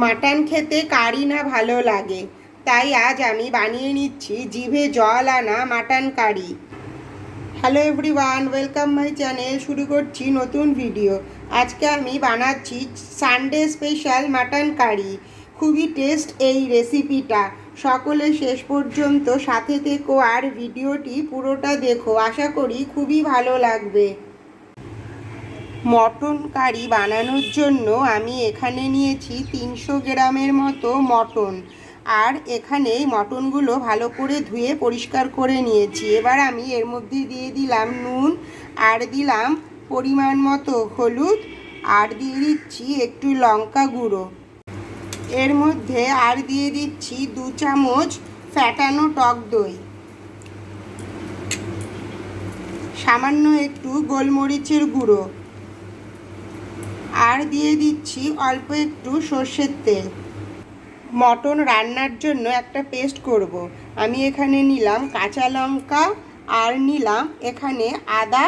Mutton খেতে কারি না ভালো লাগে। তাই আজ আমি বানিয়ে নিচ্ছি জিভে জল আনা mutton curry. Hello everyone welcome my channel শুরু করছি নতুন ভিডিও আজকে আমি বানাচ্ছি সানডে স্পেশাল মাটন কারি। খুবই টেস্ট এই রেসিপিটা সকলে শেষ পর্যন্ত সাথে থেকো আর ভিডিওটি পুরোটা দেখো। আশা করি খুবই ভালো লাগবে। মটন কারি বানানোর জন্য আমি এখানে নিয়েছি তিনশো গ্রামের মতো মটন। আর এখানে মটনগুলো ভালো করে ধুয়ে পরিষ্কার করে নিয়েছি। এবার আমি এর মধ্যে দিয়ে দিলাম নুন, আর দিলাম পরিমাণ মতো হলুদ, আর দিয়ে দিচ্ছি একটু লঙ্কা গুঁড়ো। এর মধ্যে আর দিয়ে দিচ্ছি দু চামচ ফ্যাটানো টক দই। সামান্য একটু গোলমরিচের গুঁড়ো। আর দিয়ে দিচ্ছি অল্প একটু সর্ষের তেল। মটন রান্নার জন্য একটা পেস্ট করব। আমি এখানে নিলাম কাঁচা লঙ্কা আর নিলাম এখানে আদা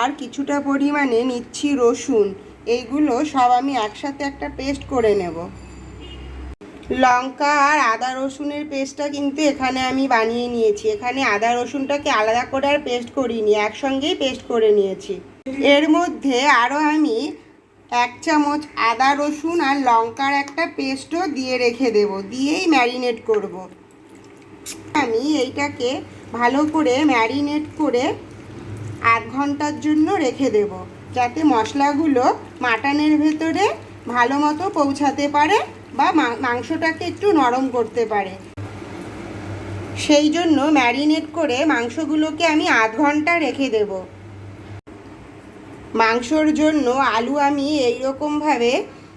আর কিছুটা পরিমাণে নিচ্ছি রসুন। এইগুলো সব আমি একসাথে একটা পেস্ট করে নেব। লঙ্কা আর আদা রসুনের পেস্টটা কিন্তু এখানে আমি বানিয়ে নিয়েছি। এখানে আদা রসুনটাকে আলাদা করে আর পেস্ট করিনি, একসঙ্গেই পেস্ট করে নিয়েছি। এর মধ্যে আরও আমি এক চামচ আদা, রসুন আর লঙ্কার একটা পেস্টও দিয়ে রেখে দেব, দিয়েই ম্যারিনেট করব। আমি এইটাকে ভালো করে ম্যারিনেট করে আধ ঘণ্টার জন্য রেখে দেব, যাতে মশলাগুলো মাটনের ভেতরে ভালো মতো পৌঁছাতে পারে বা মাংসটাকে একটু নরম করতে পারে সেই জন্য ম্যারিনেট করে মাংসগুলোকে আমি আধ ঘণ্টা রেখে দেবো মাংসর জন্য আলু আমি এই রকমভাবে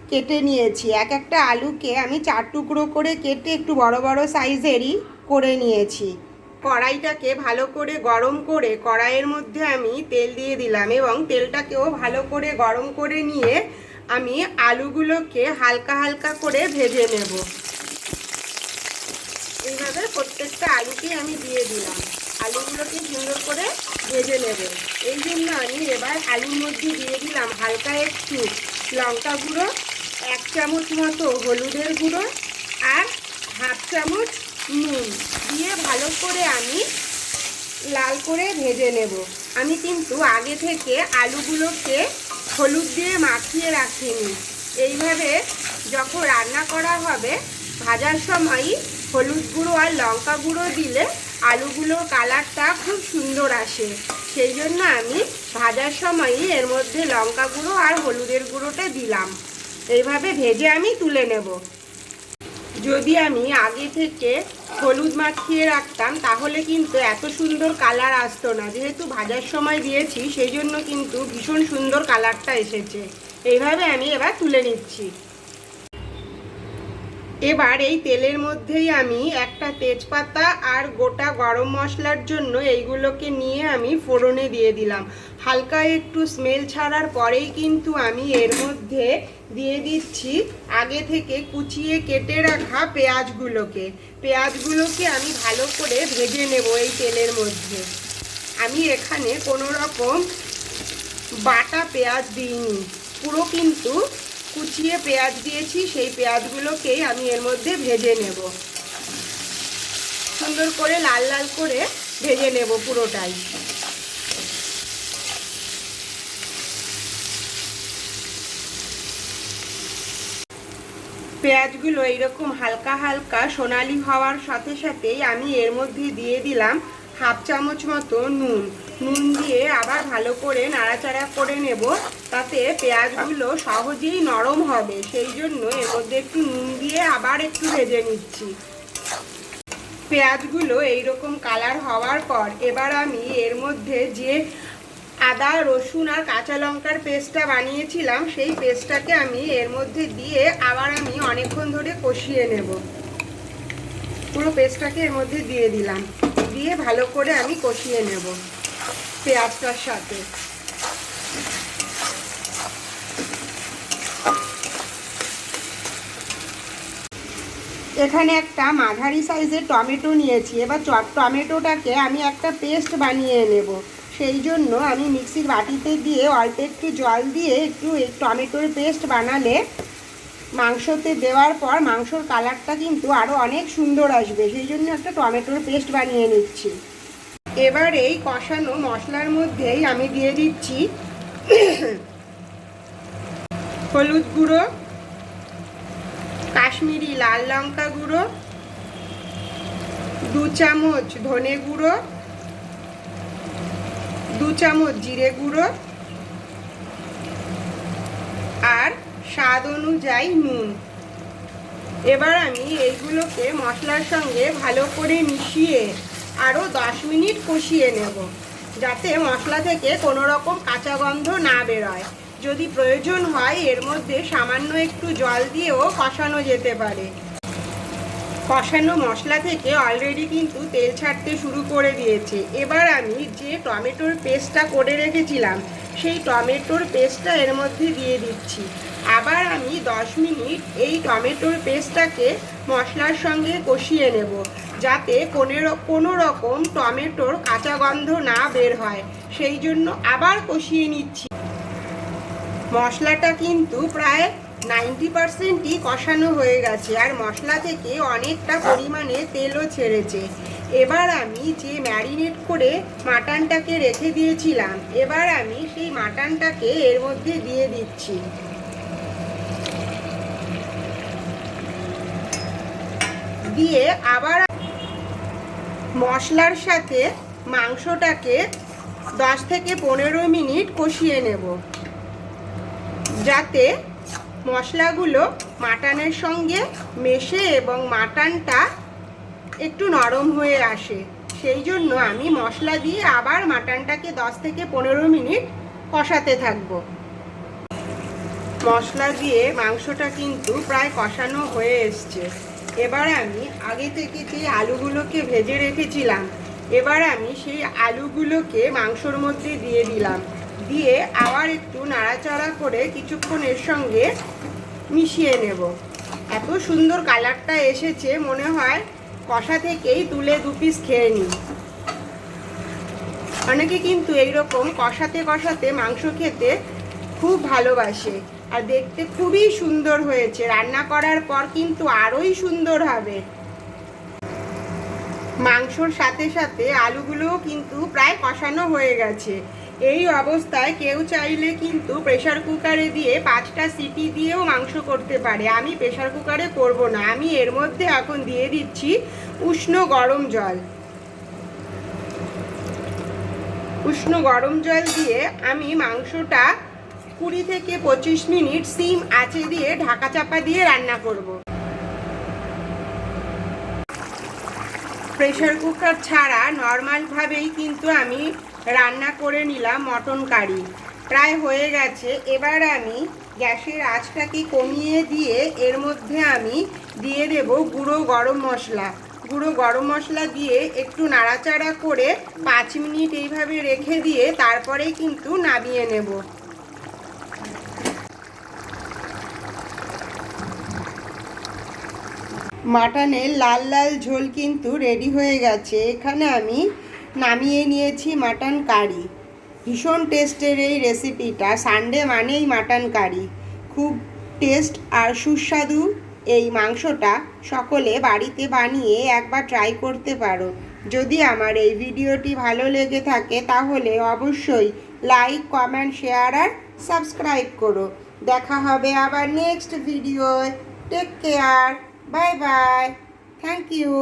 কেটে নিয়েছি। এক একটা আলুকে আমি চার টুকরো করে কেটে একটু বড় বড় সাইজেরই করে নিয়েছি। কড়াইটাকে ভালো করে গরম করে কড়াইয়ের মধ্যে আমি তেল দিয়ে দিলাম এবং তেলটাকেও ভালো করে গরম করে নিয়ে আমি আলুগুলোকে হালকা হালকা করে ভেজে নেব। এইভাবে প্রত্যেকটা আলুকে আমি দিয়ে দিলাম। আলুগুলোকে সুন্দর করে ভেজে নেব। এই জন্য আমি এবার আলুর মধ্যে দিয়ে দিলাম হালকা একটু লঙ্কা গুঁড়ো, এক চামচ মতো হলুদের গুঁড়ো আর হাফ চামচ নুন। দিয়ে ভালো করে আমি লাল করে ভেজে নেব। আমি কিন্তু আগে থেকে আলুগুলোকে হলুদ দিয়ে মাখিয়ে রাখিনি। এইভাবে যখন রান্না করা হবে, ভাজার সময়ই হলুদ গুঁড়ো আর লঙ্কা গুঁড়ো দিলে আলুগুলোর কালারটা খুব সুন্দর আসে। সেই জন্য আমি ভাজার সময়ই এর মধ্যে লঙ্কা গুঁড়ো আর হলুদের গুঁড়োটা দিলাম। এইভাবে ভেজে আমি তুলে নেব। যদি আমি আগে থেকে হলুদ মাখিয়ে রাখতাম, তাহলে কিন্তু এত সুন্দর কালার আসতো না। যেহেতু ভাজার সময় দিয়েছি, সেই জন্য কিন্তু ভীষণ সুন্দর কালারটা এসেছে। এইভাবে আমি এবার তুলে নিচ্ছি। এবার এই তেলের মধ্যেই আমি একটা তেজপাতা আর গোটা গরম মশলার জন্য এইগুলোকে নিয়ে আমি ফোড়নে দিয়ে দিলাম। হালকা একটু স্মেল ছাড়ার পরেই কিন্তু আমি এর মধ্যে দিয়ে দিচ্ছি আগে থেকে কুচিয়ে কেটে রাখা পেঁয়াজগুলোকে। পেঁয়াজগুলোকে আমি ভালো করে ভেজে নেব এই তেলের মধ্যে। আমি এখানে কোনো রকম বাটা পেঁয়াজ দিইনি। পুরো কিন্তু কুচিয়ে পেঁয়াজ দিয়েছি, সেই পেঁয়াজগুলোকেই আমি এর মধ্যে ভেজে নেব। সুন্দর করে লাল লাল করে ভেজে নেব পুরোটাই। পেঁয়াজগুলো এইরকম হালকা হালকা সোনালি হওয়ার সাথে সাথেই আমি এর মধ্যে দিয়ে দিলাম হাফ চামচ মতো নুন। নুন দিয়ে আবার ভালো করে নাড়াচাড়া করে নেব। তাতে পেঁয়াজগুলো সহজেই নরম হবে। সেই জন্য এর মধ্যে একটু নুন দিয়ে আবার একটু ভেজে নিচ্ছি। পেঁয়াজগুলো এইরকম কালার হওয়ার পর এবার আমি এর মধ্যে যে আদা, রসুন আর কাঁচা লঙ্কার পেস্টটা বানিয়েছিলাম, সেই পেস্টটাকে আমি এর মধ্যে দিয়ে আবার আমি অনেকক্ষণ ধরে কষিয়ে নেব। পুরো পেস্টটাকে এর মধ্যে দিয়ে দিলাম। দিয়ে ভালো করে আমি কষিয়ে নেব পেঁয়াজটার সাথে। এখানে একটা মাঝারি সাইজের টমেটো নিয়েছি। এবার টমেটোটাকে আমি একটা পেস্ট বানিয়ে নেব। সেই জন্য আমি মিক্সির বাটিতে দিয়ে অল্প একটু জল দিয়ে একটু টমেটোর পেস্ট বানালে মাংসতে দেওয়ার পর মাংসর কালারটা কিন্তু আরও অনেক সুন্দর আসবে, সেই জন্য একটা টমেটোর পেস্ট বানিয়ে নিচ্ছি। এবার এই কষানো মশলার মধ্যেই আমি দিয়ে দিচ্ছি হলুদ গুঁড়ো, কাশ্মীরি লাল লঙ্কা গুঁড়ো, দু চামচ ধনে গুঁড়ো, দু চামচ জিরে গুঁড়ো, আর স্বাদ অনুযায়ী নুন। এবার আমি এইগুলোকে মশলার সঙ্গে ভালো করে মিশিয়ে আরও দশ মিনিট কষিয়ে নেব, যাতে মশলা থেকে কোনো রকম কাঁচা গন্ধ না বেরোয়। যদি প্রয়োজন হয়, এর মধ্যে সামান্য একটু জল দিয়েও কষানো যেতে পারে। কষানো মশলা থেকে অলরেডি কিন্তু তেল ছাড়তে শুরু করে দিয়েছে। এবার আমি যে টমেটোর পেস্টটা করে রেখেছিলাম সেই টমেটোর পেস্টটা এর মধ্যে দিয়ে দিচ্ছি। আবার আমি দশ মিনিট এই টমেটোর পেস্টটাকে মশলার সঙ্গে কষিয়ে নেব, যাতে কোনো কোনো রকম টমেটোর কাঁচা গন্ধ না বের হয়। সেই জন্য আবার কষিয়ে নিচ্ছি। মশলাটা কিন্তু প্রায় নাইনটি পারসেন্টই কষানো হয়ে গেছে আর মশলা থেকে অনেকটা পরিমাণে তেলও ছেড়েছে। এবার আমি যে ম্যারিনেট করে মাটনটাকে রেখে দিয়েছিলাম, এবার আমি সেই মাটনটাকে এর মধ্যে দিয়ে দিচ্ছি। দিয়ে আবার মশলার সাথে মাংসটাকে দশ থেকে পনেরো মিনিট কষিয়ে নেব, যাতে মশলাগুলো মাটনের সঙ্গে মেশে এবং মাটনটা একটু নরম হয়ে আসে। সেই জন্য আমি মশলা দিয়ে আবার মাটনটাকে দশ থেকে পনেরো মিনিট কষাতে থাকব। মশলা দিয়ে মাংসটা কিন্তু প্রায় কষানো হয়ে এসছে। এবার আমি আগে থেকে যে আলুগুলোকে ভেজে রেখেছিলাম, এবার আমি সেই আলুগুলোকে মাংসর মধ্যে দিয়ে দিলাম। দিয়ে আবার একটু নাড়াচাড়া করে কিছুক্ষণ এর সঙ্গে মিশিয়ে নেব। এত সুন্দর কালারটা এসেছে, মনে হয় কষা থেকেই তুলে দু পিস খেয়ে নিই। অনেকে কিন্তু এইরকম কষাতে কষাতে মাংস খেতে খুব ভালোবাসে আর দেখতে খুবই সুন্দর হয়েছে। রান্না করার পর কিন্তু আরোই সুন্দর হবে। মাংসর সাথে সাথে আলুগুলোও কিন্তু প্রায় কষানো হয়ে গেছে। এই অবস্থায় কেউ চাইলে কিন্তু প্রেশার কুকারে দিয়ে পাঁচটা সিটি দিয়েও মাংস করতে পারে। আমি প্রেশার কুকারে করব না। আমি এর মধ্যে এখন দিয়ে দিচ্ছি উষ্ণ গরম জল। উষ্ণ গরম জল দিয়ে আমি মাংসটা কুড়ি থেকে পঁচিশ মিনিট সিম আঁচে দিয়ে ঢাকা চাপা দিয়ে রান্না করব। প্রেশার কুকার ছাড়া নর্মালভাবেই কিন্তু আমি রান্না করে নিলাম মটন কারি। প্রায় হয়ে গেছে। এবার আমি গ্যাসের আঁচটাকে কমিয়ে দিয়ে এর মধ্যে আমি দিয়ে দেব গুঁড়ো গরম মশলা। গুঁড়ো গরম মশলা দিয়ে একটু নাড়াচাড়া করে পাঁচ মিনিট এইভাবে রেখে দিয়ে তারপরে কিন্তু নামিয়ে নেব। মাটনের লাল লাল ঝোল কিন্তু রেডি হয়ে গেছে। এখানে আমি নামিয়ে নিয়েছি মাটন কারি। ভীষণ টেস্টের এই রেসিপিটা সানডে মানেই মাটন কারি। খুব টেস্ট আর সুস্বাদু এই মাংসটা সকলে বাড়িতে বানিয়ে একবার ট্রাই করতে পারো। যদি আমার এই ভিডিওটি ভালো লেগে থাকে, তাহলে অবশ্যই লাইক কমেন্ট শেয়ার আর সাবস্ক্রাইব করো। দেখা হবে আবার next video take care bye bye thank you